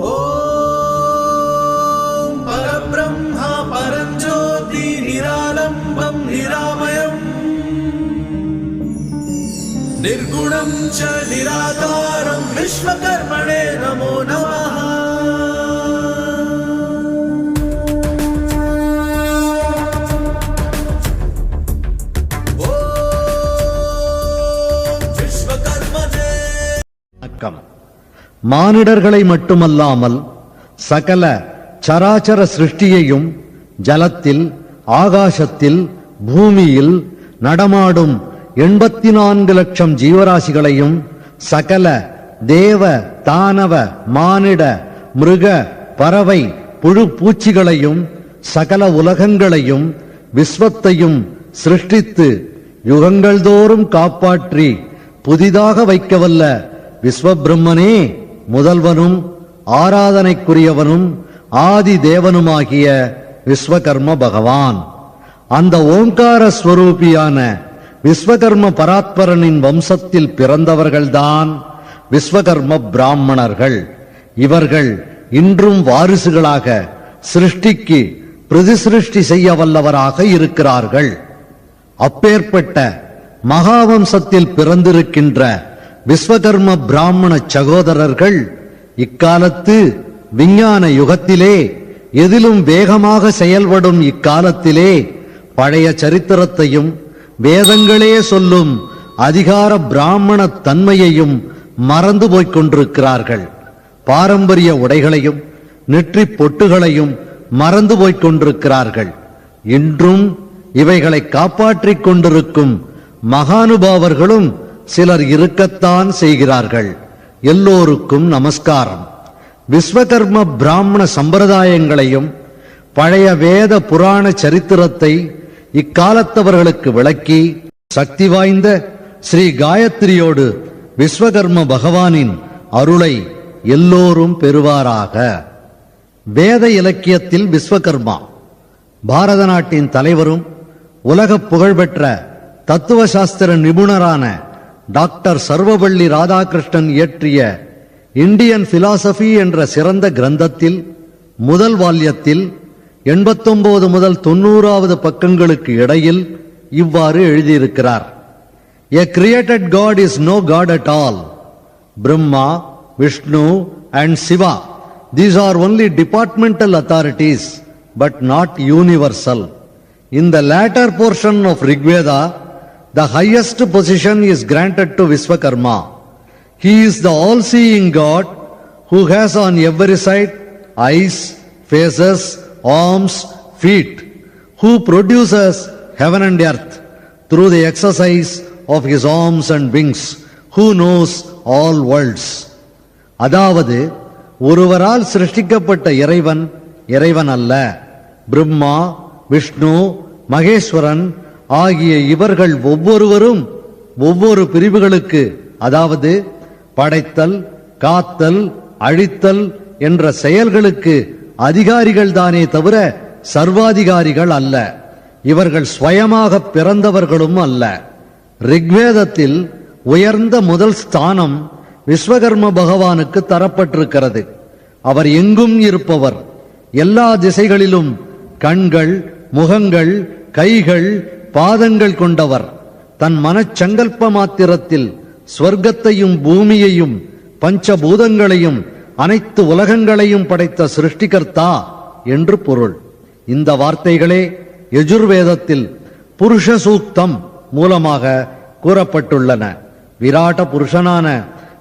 ॐ परब्रह्मा परञ्ज्योति निरालम्बं निरामयम्। निर्गुणं च निराकारं विश्वकर्मणे नमो नमः மானிடர்களை மட்டுமல்லாமல் சகல சராச்சர சிருஷ்டியையும் ஜலத்தில் ஆகாசத்தில் பூமியில் நடமாடும் எண்பத்தி நான்கு லட்சம் ஜீவராசிகளையும் சகல தேவ தானவ மானிட மிருக பறவை புழு பூச்சிகளையும் சகல உலகங்களையும் விஸ்வத்தையும் சிருஷ்டித்து யுகங்கள் தோறும் காப்பாற்றி புதிதாக வைக்கவல்ல விஸ்வபிரம்மனே. முதல்வனும் ஆராதனைக்குரியவனும் ஆதி தேவனுமாகிய விஸ்வகர்ம பகவான். அந்த ஓங்கார ஸ்வரூபியான விஸ்வகர்ம பராத்பரனின் வம்சத்தில் பிறந்தவர்கள்தான் விஸ்வகர்ம பிராமணர்கள். இவர்கள் இன்றும் வாரிசுகளாக சிருஷ்டிக்கு பிரதிசிருஷ்டி செய்ய வல்லவராக இருக்கிறார்கள். அப்பேற்பட்ட மகாவம்சத்தில் பிறந்திருக்கின்ற விஸ்வகர்ம பிராமண சகோதரர்கள் இக்காலத்து விஞ்ஞான யுகத்திலே எதிலும் வேகமாக செயல்படும் இக்காலத்திலே பழைய சரித்திரத்தையும் வேதங்களே சொல்லும் அதிகார பிராமண தன்மையையும் மறந்து போய்க் கொண்டிருக்கிறார்கள். பாரம்பரிய உடைகளையும் நெற்றி பொட்டுகளையும் மறந்து போய்க் கொண்டிருக்கிறார்கள். இன்றும் இவைகளை காப்பாற்றிக் கொண்டிருக்கும் மகானுபாவர்களும் சிலர் இருக்கத்தான் செய்கிறார்கள். எல்லோருக்கும் நமஸ்காரம். விஸ்வகர்ம பிராமண சம்பிரதாயங்களையும் பழைய வேத புராண சரித்திரத்தை இக்காலத்தவர்களுக்கு விளக்கி சக்தி வாய்ந்த ஸ்ரீ காயத்ரியோடு விஸ்வகர்ம பகவானின் அருளை எல்லோரும் பெறுவாராக. வேத இலக்கியத்தில் விஸ்வகர்மா பாரத நாட்டின் தலைவரும் உலக புகழ்பெற்ற தத்துவ சாஸ்திர நிபுணரான டாக்டர் சர்வபள்ளி ராதாகிருஷ்ணன் இயற்றிய இந்தியன் பிலாசபி என்ற சிறந்த கிரந்தத்தில் முதல் வால்யத்தில் எண்பத்தொன்பது முதல் தொண்ணூறாவது பக்கங்களுக்கு இடையில் இவ்வாறு எழுதியிருக்கிறார் a created God is no God at all Brahma Vishnu and Shiva these are only departmental authorities but not universal இந்த the later portion of Rigveda the highest position is granted to Vishwakarma. He is the all-seeing God who has on every side eyes, faces, arms, feet, who produces heaven and earth through the exercise of his arms and wings, who knows all worlds. அதாவது ஒருவரால் சிருஷ்டிக்கப்பட்ட இறைவன் இறைவன் அல்ல பிரம்மா விஷ்ணு மகேஸ்வரன் ஆகிய இவர்கள் ஒவ்வொருவரும் ஒவ்வொரு பிரிவுகளுக்கு அதாவது படைத்தல் காத்தல் அழித்தல் என்ற செயல்களுக்கு அதிகாரிகள் தானே தவிர சர்வாதிகாரிகள் அல்ல. இவர்கள் ஸ்வயமாக பிறந்தவர்களும் அல்ல. ரிக்வேதத்தில் உயர்ந்த முதல் ஸ்தானம் விஸ்வகர்ம பகவானுக்கு தரப்பட்டிருக்கிறது. அவர் எங்கும் இருப்பவர். எல்லா திசைகளிலும் கண்கள் முகங்கள் கைகள் பாதங்கள் கொண்டவர். தன் மனச்சங்கல்ப மாத்திரத்தில் ஸ்வர்க்கத்தையும் பூமியையும் பஞ்சபூதங்களையும் அனைத்து உலகங்களையும் படைத்த சிருஷ்டிகர்த்தா என்று பொருள். இந்த வார்த்தைகளே எஜுர்வேதத்தில் புருஷ சூக்தம் மூலமாக கூறப்பட்டுள்ளன. விராட்ட புருஷனான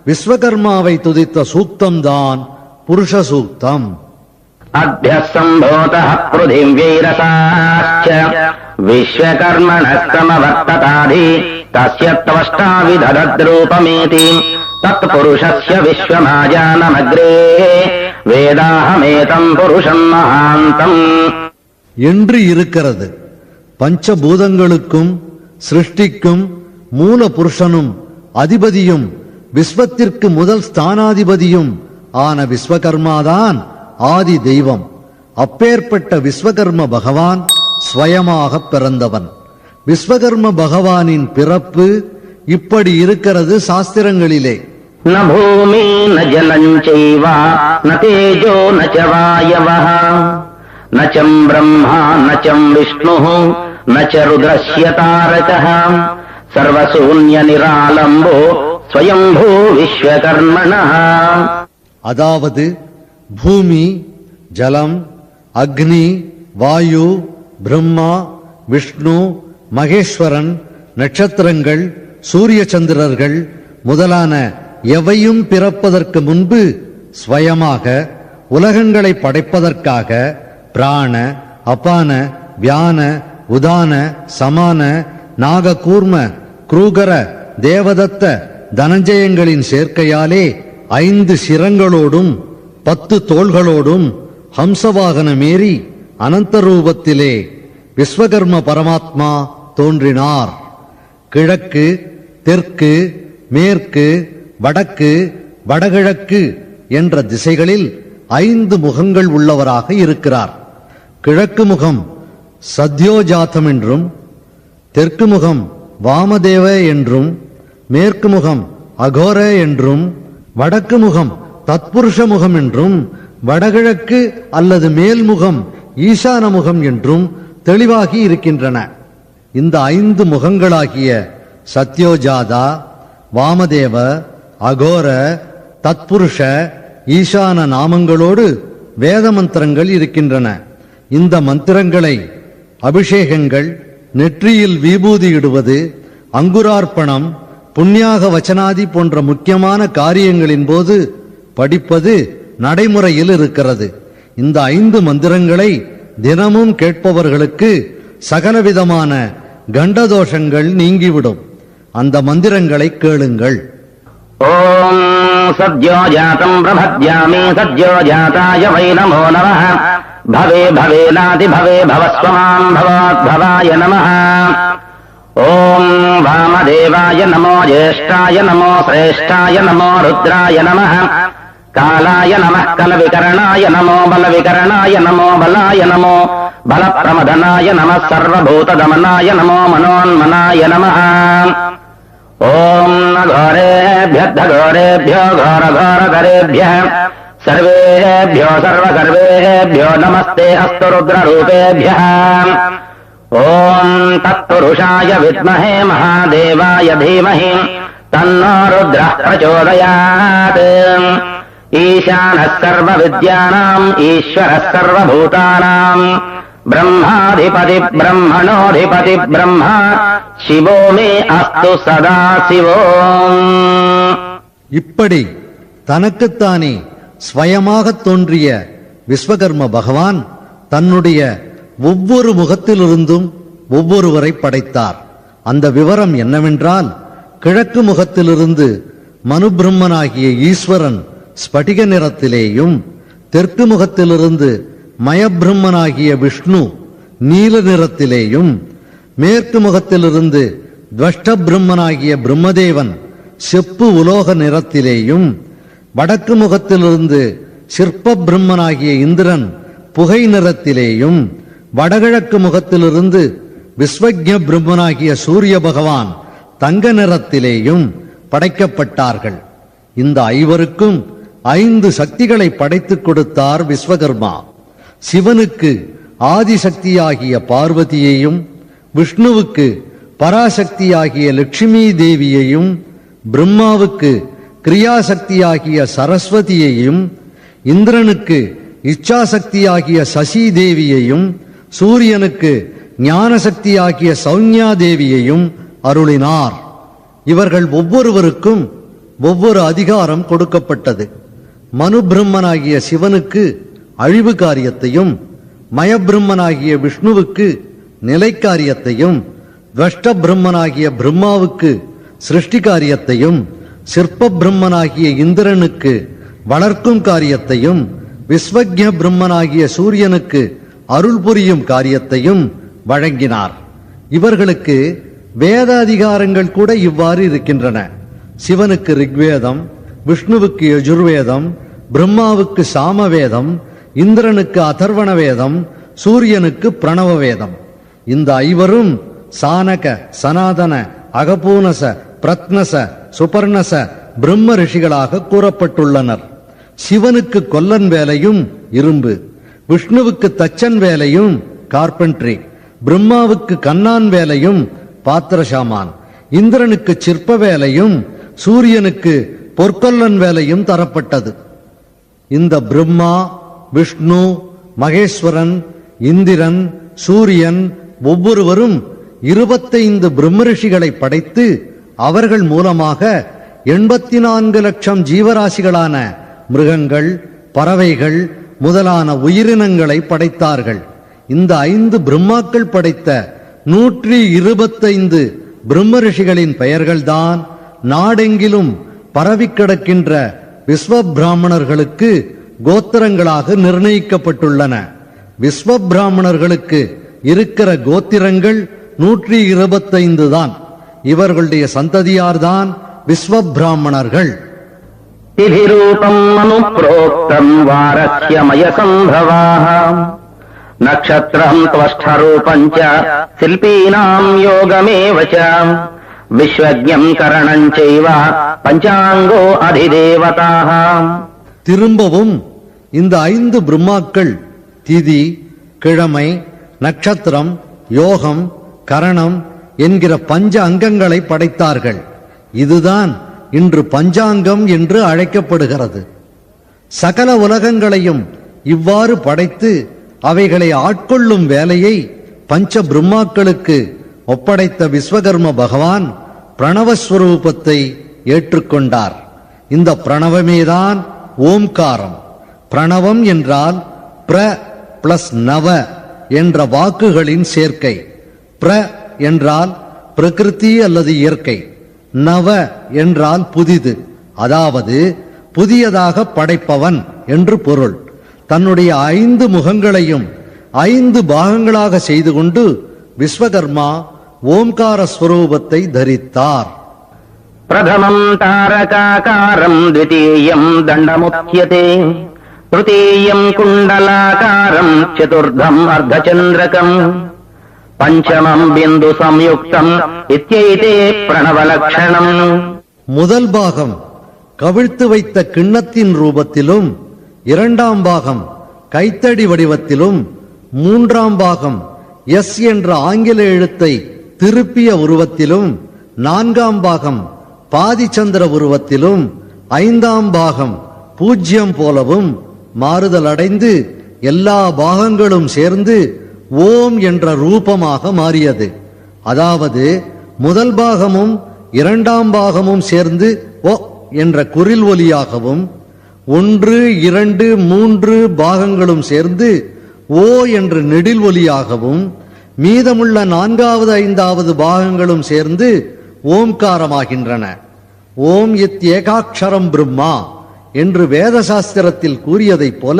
விஸ்வகர்மாவை துதித்த சூக்தம்தான் புருஷ சூக்தம். அத்தியசம்போத பிருதிவியரசாச்ச पृथिव्यैरसाश्च विश्वकर्मणस्तमवर्तताधि तस्य त्वष्टाविदधद्रूपमेति तत्पुरुषस्य विश्वमाजानमग्रे वेदाहमेतम् पुरुषम् महान्तम् என்று இருக்கிறது பஞ்சபூதங்களுக்கும் சிருஷ்டிக்கும் மூல புருஷனும் அதிபதியும் விஸ்வத்திற்கு முதல் ஸ்தானாதிபதியும் ஆன விஸ்வகர்மாதான் ஆதி தெய்வம் அப்பேற்பட்ட விஸ்வகர்ம பகவான் ஸ்வயமாக பிறந்தவன். விஸ்வகர்ம பகவானின் பிறப்பு இப்படி இருக்கிறது சாஸ்திரங்களிலே. ந பூமி ந ஜலஞ்சைவா ந தேஜோ ந ச வாயவஹ பிரம்மா நச்சம் சம் விஷ்ணு ந ச ருத்ரஸ்ய சர்வசூன்ய நிராலம்போ ஸ்வயம்பூ விஸ்வகர்மணः. அதாவது பூமி ஜலம் அக்னி வாயு பிரம்மா விஷ்ணு மகேஸ்வரன் நட்சத்திரங்கள் சூரிய சந்திரர்கள் முதலான எவையும் பிறப்பதற்கு முன்பு ஸ்வயமாக உலகங்களை படைப்பதற்காக பிராண அபான வியான உதான சமான நாககூர்ம குரூகர தேவதத்த தனஞ்சயங்களின் சேர்க்கையாலே ஐந்து சிரங்களோடும் பத்து தோள்களோடும் ஹம்சவாகனமேறி அனந்த ரூபத்திலே விஸ்வகர்ம பரமாத்மா தோன்றினார். கிழக்கு தெற்கு மேற்கு வடக்கு வடகிழக்கு என்ற திசைகளில் ஐந்து முகங்கள் உள்ளவராக இருக்கிறார். கிழக்கு முகம் சத்யோஜாதம் என்றும் தெற்கு முகம் வாமதேவ என்றும் மேற்கு முகம் அகோர என்றும் வடக்கு முகம் தத்புருஷ முகம் என்றும் வடகிழக்கு அல்லது மேல்முகம் ஈசான முகம் என்றும் தெளிவாகி இருக்கின்றன. இந்த ஐந்து முகங்களாகிய சத்யோஜாதா வாமதேவ அகோர தத்புருஷ ஈசான நாமங்களோடு வேத மந்திரங்கள் இருக்கின்றன. இந்த மந்திரங்களை அபிஷேகங்கள் நெற்றியில் விபூதியிடுவது அங்குரார்ப்பணம் புண்ணியாக வச்சனாதி போன்ற முக்கியமான காரியங்களின் போது படிப்பது நடைமுறையில் இருக்கிறது. இந்த ஐந்து மந்திரங்களை தினமும் கேட்பவர்களுக்கு சகலவிதமான கண்டதோஷங்கள் நீங்கிவிடும். அந்த மந்திரங்களை கேளுங்கள். ஓம் சத்யோ ஜாதம் பிரபத்யாமி சத்யோ ஜாதாய வை நமோ நம பவே பவே நாதி பவே பவஸ்வமாம் பவாத் பவாய நம ஓம் வாமதேவாய நமோ ஜேஷ்டாய நமோ சிரேஷ்டாய நமோ ருத்ராய நம కాళాయ నమ కల వికరణాయ నమో బల వికరణాయ నమో బలాయ నమో బల ప్రమదనాయ నమ సర్వభూత దమనాయ నమో మనోన్మనాయ నమ. ఓం ఘోరేభ్యఘోరేభ్యో ఘోర ఘోర ఘరేభ్య సర్వేభ్యో సర్వసర్వేభ్యో నమస్తే అస్తు రుద్ర రూపేభ్య ఓం తత్పురుషాయ విద్మహే మహాదేవాయ ధీమహి తన్నో రుద్ర ప్రచోదయా ईशानः सर्वविद्यानाम् ईश्वरः सर्वभूतानाम् ब्रह्माधिपति ब्रह्मणोऽधिपति ब्रह्मा शिवो मे अस्तु सदा शिवो இப்படி தனக்குத்தானே ஸ்வயமாகத் தோன்றிய விஸ்வகர்ம பகவான் தன்னுடைய ஒவ்வொரு முகத்திலிருந்தும் ஒவ்வொருவரை படைத்தார் அந்த விவரம் என்னவென்றால் கிழக்கு முகத்திலிருந்து மனுபிரம்மனாகிய ஈஸ்வரன் ஸ்படிக நிறத்திலேயும் தெற்கு முகத்திலிருந்து மயபிரம்மனாகிய விஷ்ணு நீல நிறத்திலேயும் மேற்கு முகத்திலிருந்து துவஷ்ட பிரம்மனாகிய பிரம்மதேவன் செப்பு உலோக நிறத்திலேயும் வடக்கு முகத்திலிருந்து சிற்ப பிரம்மனாகிய இந்திரன் புகை நிறத்திலேயும் வடகிழக்கு முகத்திலிருந்து விஸ்வஜ பிரம்மனாகிய சூரிய பகவான் தங்க நிறத்திலேயும் படைக்கப்பட்டார்கள். இந்த ஐவருக்கும் ஐந்து சக்திகளை படைத்துக் கொடுத்தார் விஸ்வகர்மா. சிவனுக்கு ஆதிசக்தியாகிய பார்வதியையும் விஷ்ணுவுக்கு பராசக்தியாகிய லட்சுமி தேவியையும் பிரம்மாவுக்கு கிரியாசக்தியாகிய சரஸ்வதியையும் இந்திரனுக்கு இச்சாசக்தியாகிய சசி தேவியையும் சூரியனுக்கு ஞானசக்தியாகிய சௌன்யா தேவியையும் அருளினார். இவர்கள் ஒவ்வொருவருக்கும் ஒவ்வொரு அதிகாரம் கொடுக்கப்பட்டது. மனு பிரம்மனாகிய சிவனுக்கு அழிவு காரியத்தையும் மயபிரம்மனாகிய விஷ்ணுவுக்கு நிலை காரியத்தையும் துவஷ்ட பிரம்மனாகிய பிரம்மாவுக்கு சிருஷ்டி காரியத்தையும் சிற்ப பிரம்மனாகிய இந்திரனுக்கு வளர்க்கும் காரியத்தையும் விஸ்வஜ பிரம்மனாகிய சூரியனுக்கு அருள் புரியும் காரியத்தையும் வழங்கினார். இவர்களுக்கு வேத அதிகாரங்கள் கூட இவ்வாறு இருக்கின்றன. சிவனுக்கு ரிக்வேதம் விஷ்ணுவுக்கு யஜுர்வேதம் பிரம்மாவுக்கு சாமவேதம் இந்திரனுக்கு அதர்வண வேதம் சூரியனுக்கு பிரணவ வேதம் இந்த ஐவரும் சானக சனாதன அகபூனச பிரத்னச சுபர்ணச பிரம்ம ரிஷிகளாக கூறப்பட்டுள்ளனர். சிவனுக்கு கொல்லன் வேலையும் இரும்பு விஷ்ணுவுக்கு தச்சன் வேலையும் கார்பென்ட்ரி பிரம்மாவுக்கு கண்ணான் வேலையும் பாத்திரசாமான் இந்திரனுக்கு சிற்ப வேலையும் சூரியனுக்கு பொற்கொல்லன் வேலையும் தரப்பட்டது. இந்த பிரம்மா விஷ்ணு மகேஸ்வரன் இந்திரன் சூரியன் ஒவ்வொருவரும் இருபத்தைந்து பிரம்மரிஷிகளை படைத்து அவர்கள் மூலமாக எண்பத்தி நான்கு லட்சம் ஜீவராசிகளான மிருகங்கள் பறவைகள் முதலான உயிரினங்களை படைத்தார்கள். இந்த ஐந்து பிரம்மாக்கள் படைத்த நூற்றி இருபத்தைந்து பிரம்ம ரிஷிகளின் பெயர்கள்தான் நாடெங்கிலும் பரவி கிடக்கின்ற விஸ்வ பிராமணர்களுக்கு கோத்திரங்களாக நிர்ணயிக்கப்பட்டுள்ளன. விஸ்வ பிராமணர்களுக்கு இருக்கிற கோத்திரங்கள் நூற்றி இருபத்தைந்து தான். இவர்களுடைய சந்ததியார்தான் விஸ்வ பிராமணர்கள் நட்சத்திரம் யோகமேவச்ச விஸ்வஜம் கரணம் செய்வா பஞ்சாங்கோ அதிதேவதாக திரும்பவும் இந்த ஐந்து பிரம்மாக்கள் திதி கிழமை நட்சத்திரம் யோகம் கரணம் என்கிற பஞ்ச அங்கங்களை படைத்தார்கள் இதுதான் இன்று பஞ்சாங்கம் என்று அழைக்கப்படுகிறது சகல உலகங்களையும் இவ்வாறு படைத்து அவைகளை ஆட்கொள்ளும் வேலையை பஞ்ச பிரம்மாக்களுக்கு ஒப்படைத்த விஸ்வகர்ம பகவான் பிரணவஸ்வரூபத்தை ஏற்றுக்கொண்டார். இந்த பிரணவமேதான் ஓம்காரம். பிரணவம் என்றால் பிர பிளஸ் நவ என்ற வாக்குகளின் சேர்க்கை. பிர என்றால் பிரகிருதி அல்லது இயற்கை. நவ என்றால் புதிது. அதாவது புதியதாக படைப்பவன் என்று பொருள். தன்னுடைய ஐந்து முகங்களையும் ஐந்து பாகங்களாக செய்து கொண்டு விஸ்வகர்மா ஓம்கார ஸ்வரூபத்தை தரித்தார். பிரதமம் தாரகாக்காரம் தித்தீயம் தண்டமுக்கியதே திருத்தீயம் குண்டலாக்காரம் சதுர்தம் அர்த்தச்சந்திரகம் பஞ்சமம் பிந்து சம்யுக்தம் இத்தியதே பிரணவலக்ஷணம் முதல் பாகம் கவிழ்த்து வைத்த கிண்ணத்தின் ரூபத்திலும் இரண்டாம் பாகம் கைத்தடி வடிவத்திலும் மூன்றாம் பாகம் எஸ் என்ற ஆங்கில எழுத்தை திருப்பிய உருவத்திலும் நான்காம் பாகம் பாதிச்சந்திர உருவத்திலும் ஐந்தாம் பாகம் பூஜ்யம் போலவும் மாறுதல் அடைந்து எல்லா பாகங்களும் சேர்ந்து ஓம் என்ற ரூபமாக மாறியது. அதாவது முதல் பாகமும் இரண்டாம் பாகமும் சேர்ந்து ஓ என்ற குரில் ஒலியாகவும் ஒன்று இரண்டு மூன்று பாகங்களும் சேர்ந்து ஓ என்ற நெடில் ஒலியாகவும் மீதமுள்ள நான்காவது ஐந்தாவது பாகங்களும் சேர்ந்து ஓம்காரமாகின்றன. ஓம் இத் ஏகாட்சரம் பிரம்மா என்று வேத சாஸ்திரத்தில் கூறியதைப் போல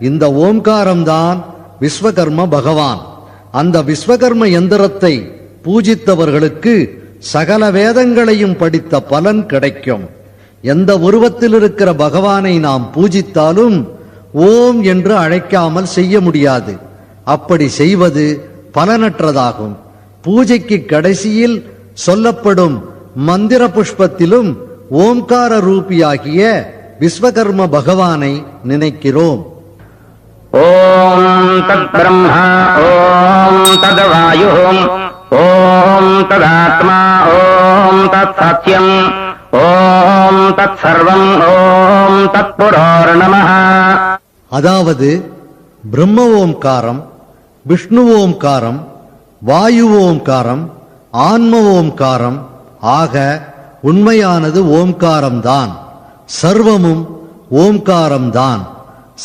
இந்த ஓம்காரம்தான் விஸ்வகர்ம பகவான். அந்த விஸ்வகர்ம எந்திரத்தை பூஜித்தவர்களுக்கு சகல வேதங்களையும் படித்த பலன் கிடைக்கும். எந்த உருவத்தில் இருக்கிற பகவானை நாம் பூஜித்தாலும் ஓம் என்று அழைக்காமல் செய்ய முடியாது. அப்படி செய்வது பலனற்றதாகும். பூஜைக்கு கடைசியில் சொல்லப்படும் மந்திர புஷ்பத்திலும் ஓம்கார ரூபியாகிய விஸ்வகர்ம பகவானை நினைக்கிறோம். ஓம் ஓம் தத் ஓம் ததாத்மா ஓம் தத் சத்யம் ஓம் தத் சர்வம் ஓம் தத் புரோர் நம அதாவது பிரம்ம ஓம்காரம் விஷ்ணு ஓம்காரம் வாயு ஓம்காரம் ஆன்ம ஓம்காரம் ஆக உண்மையானது ஓம்காரம்தான். சர்வமும் ஓம்காரம்தான்.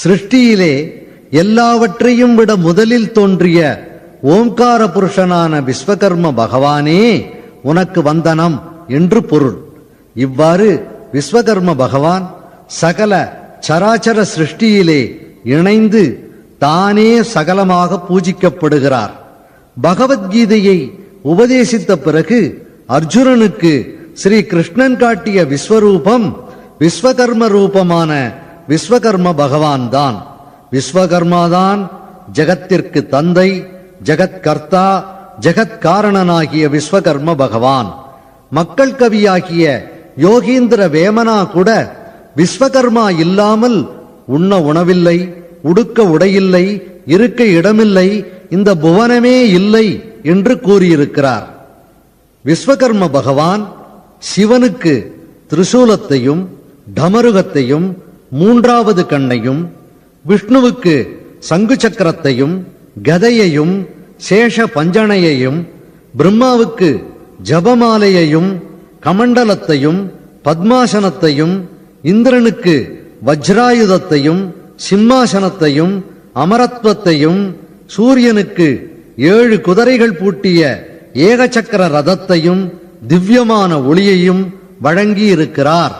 சிருஷ்டியிலே எல்லாவற்றையும் விட முதலில் தோன்றிய ஓம்கார புருஷனான விஸ்வகர்ம பகவானே உனக்கு வந்தனம் என்று பொருள். இவ்வாறு விஸ்வகர்ம பகவான் சகல சராச்சர சிருஷ்டியிலே இணைந்து தானே சகலமாக பூஜிக்கப்படுகிறார். பகவத்கீதையை உபதேசித்த பிறகு அர்ஜுனனுக்கு ஸ்ரீ கிருஷ்ணன் காட்டிய விஸ்வரூபம் விஸ்வகர்ம ரூபமான விஸ்வகர்ம பகவான் தான் விஸ்வகர்மாதான் ஜகத்திற்கு தந்தை ஜகத்கர்த்தா ஜகத்காரணனாகிய விஸ்வகர்ம பகவான். மக்கள் கவியாகிய யோகீந்திர வேமனா கூட விஸ்வகர்மா இல்லாமல் உண்ண உணவில்லை. உடுக்க உடையில்லை இருக்க இடமில்லை இந்த புவனமே இல்லை என்று கூறியிருக்கிறார். விஸ்வகர்ம பகவான் சிவனுக்கு திரிசூலத்தையும் டமருகத்தையும் மூன்றாவது கண்ணையும் விஷ்ணுவுக்கு சங்கு சக்கரத்தையும் கதையையும் சேஷ பஞ்சனையையும் பிரம்மாவுக்கு ஜபமாலையையும் கமண்டலத்தையும் பத்மாசனத்தையும் இந்திரனுக்கு வஜ்ராயுதத்தையும் சிம்மாசனத்தையும் அமரத்வத்தையும் சூரியனுக்கு ஏழு குதிரைகள் பூட்டிய ஏகசக்கர ரதத்தையும் திவ்யமான ஒளியையும் வழங்கியிருக்கிறார்.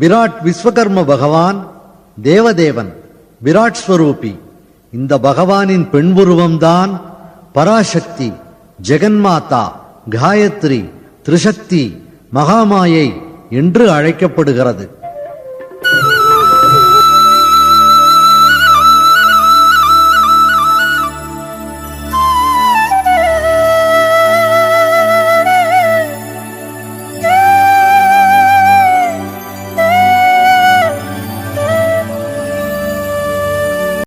விராட் விஸ்வகர்ம பகவான் தேவதேவன் விராட் ஸ்வரூபி. இந்த பகவானின் பெண்புருவம்தான் பராசக்தி ஜெகன்மாதா காயத்ரி திரிசக்தி மகாமாயை என்று அழைக்கப்படுகிறது.